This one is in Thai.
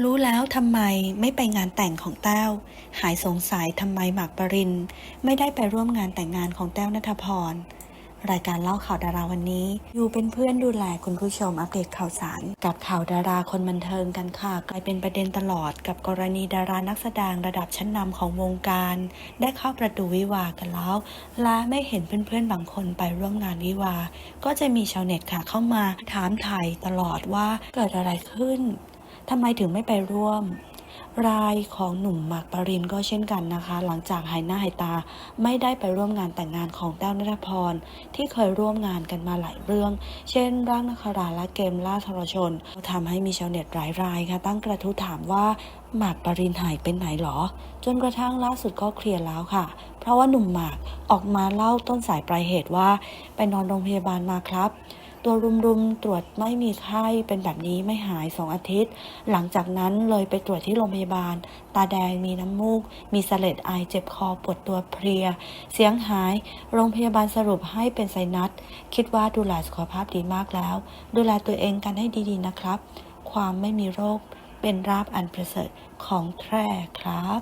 รู้แล้วทำไมไม่ไปงานแต่งของแต้ว หายสงสัยทำไมหมากปริน ไม่ได้ไปร่วมงานแต่งงานของแต้วนัทพร รายการเล่าข่าวดาราวันนี้ อยู่เป็นเพื่อนดูแลคุณผู้ชมอัปเดตข่าวสาร กับข่าวดาราคนบันเทิงกันค่ะ กลายเป็นประเด็นตลอดกับกรณีดารานักแสดงระดับชั้นนำของวงการ ได้เข้าประตูวิวากันแล้ว และไม่เห็นเพื่อนๆบางคนไปร่วมงานวิวา ก็จะมีชาวเน็ตค่ะเข้ามาถามไถ่ตลอดว่าเกิดอะไรขึ้น ทำไมถึงไม่ไปร่วม รายของหนุ่มหมากปรินก็เช่นกันนะคะ หลังจากหายหน้าหายตาไม่ได้ไปร่วมงานแต่งงานของแต้วนัทพร ที่เคยร่วมงานกันมาหลายเรื่อง เช่น ร่างนคราและเกมล่าทรชนทำให้มีชาวเน็ตหลายรายค่ะ ตั้งกระทู้ถามว่าหมากปรินหายไปไหนหรอ จนกระทั่งล่าสุดก็เคลียร์แล้วค่ะ เพราะว่าหนุ่มหมากออกมาเล่าต้นสายปลายเหตุว่า ไปนอนโรงพยาบาลมาครับ ตัวรุมๆตรวจไม่มีไข้เป็นแบบนี้ไม่หายสองอาทิตย์ หลังจากนั้นเลยไปตรวจที่โรงพยาบาล ตาแดงมีน้ำมูก มีเสลดไอเจ็บคอปวดตัวเพลีย เสียงหาย โรงพยาบาลสรุปให้เป็นไซนัส คิดว่าดูแลสุขภาพดีมากแล้ว ดูแลตัวเองกันให้ดีๆนะครับ ความไม่มีโรคเป็นราบอันประเสริฐของแท้ครับ